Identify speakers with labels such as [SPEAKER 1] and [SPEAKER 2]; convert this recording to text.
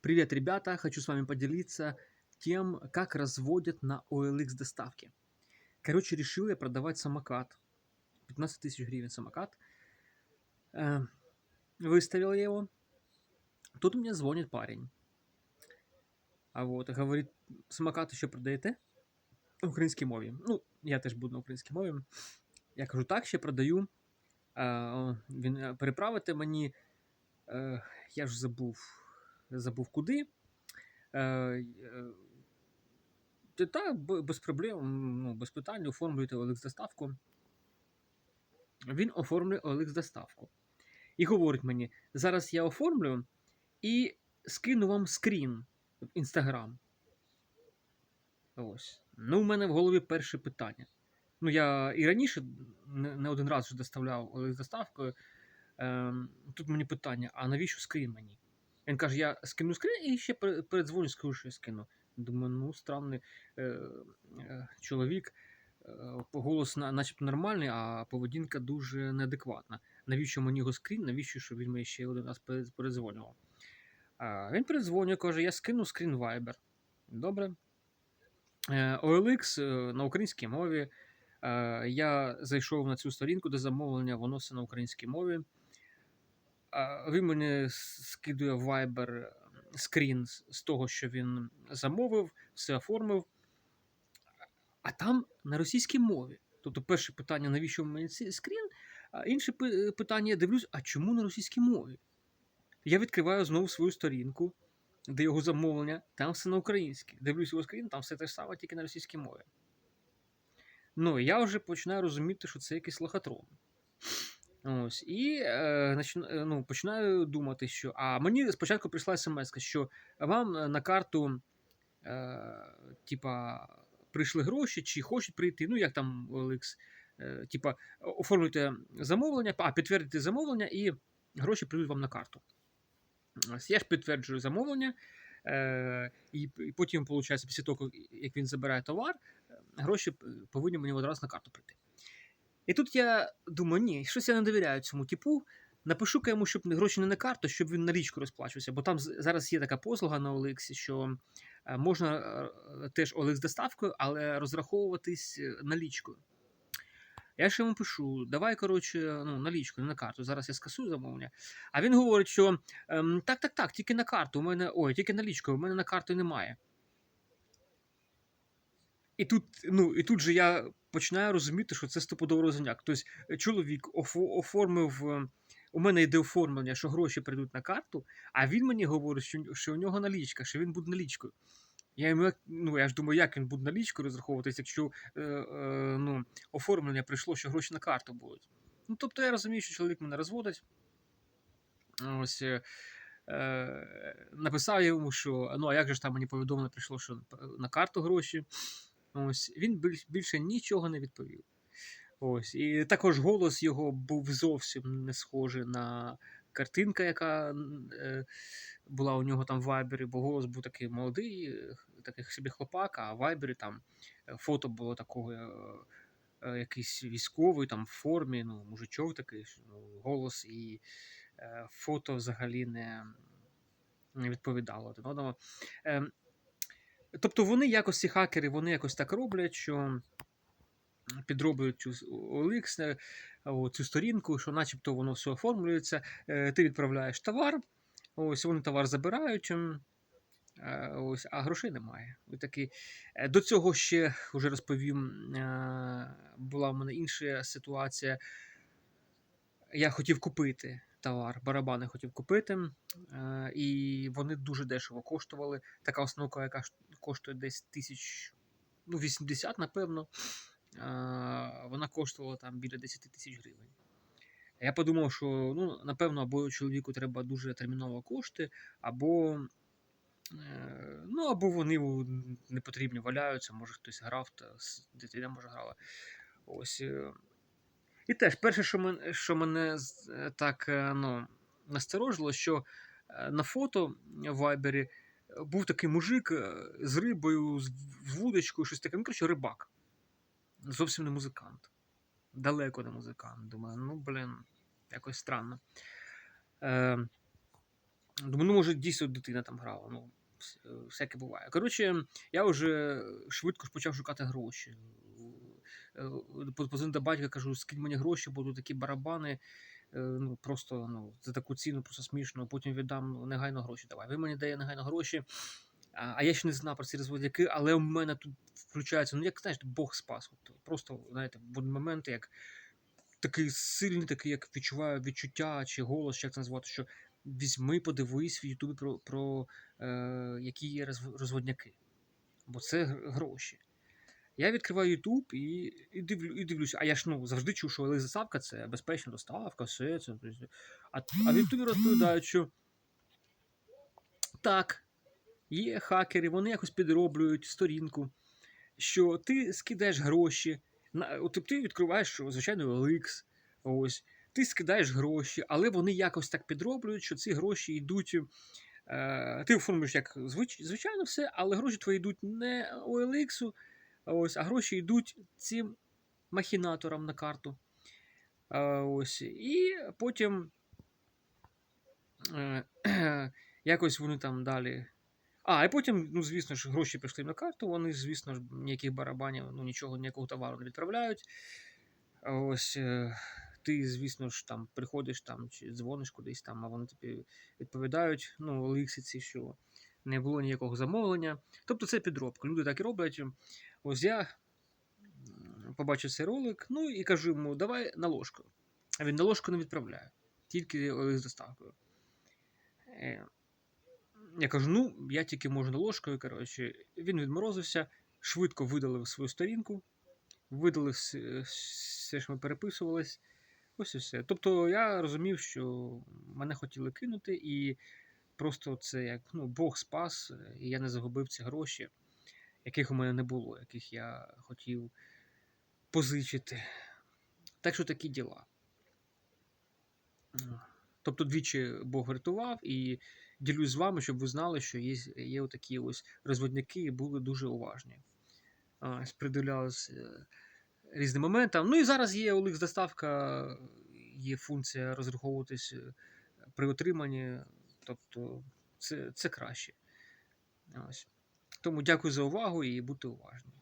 [SPEAKER 1] Привет, ребята! Хочу с вами поделиться тем, как разводят на OLX доставке. Короче, решил я продавать самокат. 15 тысяч гривен самокат. Э, Выставил я его. Тут мне звонит парень. А вот, говорит, самокат ще продаєте? На українській мові. Ну, я теж буду на українській мові. Я кажу, так, ще продаю. Е, Він е, переправити мені. Е, Я ж забув забув куди. Е, е, Та без проблем, ну, без питань оформлюєте OLX доставку. Він оформлює OLX доставку. І говорить мені: зараз я оформлю і скину вам скрін в Інстаграм. Ось. Ну, у мене в голові перше питання. Ну, я і раніше не, один раз вже доставляв OLX доставкою. Ем, тут мені питання: а навіщо скрін мені? Він каже: я скину скрін і ще передзвоню, скажу, що я скину. Думаю, ну, странний е, е, чоловік. Е, голос на- начебто нормальний, а поведінка дуже неадекватна. Навіщо мені його скрін? Навіщо, щоб він мені ще один раз пере- передзвонював? А, він передзвонює, каже: я скину скрін Viber. Добре. Е, OLX е, на українській мові. Е, Я зайшов на цю сторінку, де замовлення, воно все на українській мові. Він мені скидує в Viber скрін з того, що він замовив, все оформив. А там на російській мові. Тобто, перше питання, навіщо мені цей скрін? А інше питання, я дивлюсь, а чому на російській мові? Я відкриваю знову свою сторінку, де його замовлення, там все на українській. Дивлюсь його скрін, там все те саме, тільки на російській мові. Ну, я вже починаю розуміти, що це якийсь лохотрон. Ось, і е, ну, починаю думати, що. А мені спочатку прийшла смс, що вам е, на карту, е, типа, прийшли гроші, чи хочуть прийти, ну як там OLX, е, типа, оформлюйте замовлення, а підтвердите замовлення, і гроші прийдуть вам на карту. Ось, я ж підтверджую замовлення, е, і, і потім, виходить, після того, як він забирає товар, гроші е, повинні мені одразу на карту прийти. І тут я думаю, ні, щось я не довіряю цьому типу. Напишу-ка йому, щоб гроші не на карту, щоб він налічку розплачувався. Бо там зараз є така послуга на OLX, що е, можна е, теж OLX доставкою, але розраховуватись е, налічкою. Я ж йому пишу, давай, коротше, ну, налічку, не на карту. Зараз я скасую замовлення. А він говорить, що ем, так, так, так, тільки на карту. У мене, ой, тільки налічкою, у мене на карту немає. І тут, ну, і тут же я починаю розуміти, що це стопудово розумняк. Тобто е, чоловік оформив. е, У мене йде оформлення, що гроші прийдуть на карту, а він мені говорить, що, що у нього налічка, що він буде налічкою. Я ну, я ж думаю, як він буде налічкою розраховуватись, якщо е, е, ну, оформлення прийшло, що гроші на карту будуть. Ну, тобто я розумію, що чоловік мене розводить. Ось, е, е, написав йому, що ну, а як же ж там мені повідомлення прийшло, що на карту гроші. Ось, він більш, більше нічого не відповів. Ось, і також голос його був зовсім не схожий на картинка, яка е, була у нього там в Вайбері, бо голос був такий молодий, е, такий собі хлопак, а в Вайбері там е, фото було такого. Е, е, якийсь військовий там в формі, ну, мужичок такий, ну, голос і е, фото взагалі не, не відповідало один. Е, тобто вони якось, ці хакери, вони якось так роблять, що підроблюють цю OLX, е, цю сторінку, що начебто воно все оформлюється, е, ти відправляєш товар, ось вони товар забирають. ем, е, Ось, а грошей немає. І такі. До цього ще вже розповім. Була в мене інша ситуація. Я хотів купити товар, барабани хотів купити, е, і вони дуже дешево коштували. Така установка, яка коштує десь тисяч, ну, 80, напевно. е, Вона коштувала там біля 10 тисяч гривень. Я подумав, що ну, напевно, або чоловіку треба дуже терміново кошти, або Е, Ну, або вони не потрібні валяються, може хтось грав, та дитина може грала. Ось. І теж, перше, що мене, що мене е, так е, ну, насторожило, що е, на фото в Вайбері був такий мужик з рибою, з вудочкою, щось таке. Ну, коротше, рибак. Зовсім не музикант. Далеко не музикант. Думаю, ну, блін, якось странно. Е, Думаю, ну, може, дійсно дитина там грала. Ну, всяке буває. Коротше, я вже швидко ж почав шукати гроші. Е, Позвонив до батька, кажу, скинь мені гроші, бо тут такі барабани. е, Ну, просто ну, за таку ціну просто смішно. Потім віддам ну, негайно гроші. Давай. Ви мені дає негайно гроші. А, я ще не знав про ці розводяки, але у мене тут включається, ну як знаєш, Бог спас. От, просто, знаєте, будуть моменти, як такий сильний, такий, як відчуваю відчуття чи голос, чи як це назвати, що візьми, подивись в Ютубі про, про е, які є розводняки. Бо це гроші. Я відкриваю YouTube і, і, дивлю, і дивлюся. А я ж ну, завжди чув, що доставка це безпечна доставка, все це. А, а в Ютубі розповідають, що так, є хакери, вони якось підроблюють сторінку, що ти скидаєш гроші. На, от ти відкриваєш, що, звичайно, OLX, ось, ти скидаєш гроші, але вони якось так підроблюють, що ці гроші йдуть. Е, ти оформлюєш як звич, звичайно все, але гроші твої йдуть не OLX, ось, а гроші йдуть цим махінаторам на карту. Ось, і потім е, якось вони там далі. А, і потім, ну, звісно ж, гроші прийшли на карту, вони, звісно ж, ніяких барабанів, ну нічого, ніякого товару не відправляють. Ось е, ти, звісно ж, там приходиш там чи дзвониш кудись там, а вони тобі відповідають, ну, ликсиці, що не було ніякого замовлення. Тобто це підробка. Люди так і роблять. Ось я побачив цей ролик, ну і кажу йому, давай на ложку. А він на ложку не відправляє, тільки з доставкою. Е, Я кажу, ну, я тільки можу на ложкою. Коротше, він відморозився, швидко видалив свою сторінку, видалив все, що ми переписувались. Ось і все. Тобто я розумів, що мене хотіли кинути, і просто це як ну, Бог спас, е, і я не загубив ці гроші, яких у мене не було, яких я хотів позичити. Так що такі діла. Тобто двічі Бог врятував і ділюсь з вами, щоб ви знали, що є, є отакі ось розводники і були дуже уважні. Ось, придивлялись е, різним моментам. Ну і зараз є OLX доставка, є функція розраховуватись е, при отриманні. Тобто це, це краще. Ось. Тому дякую за увагу і будьте уважні.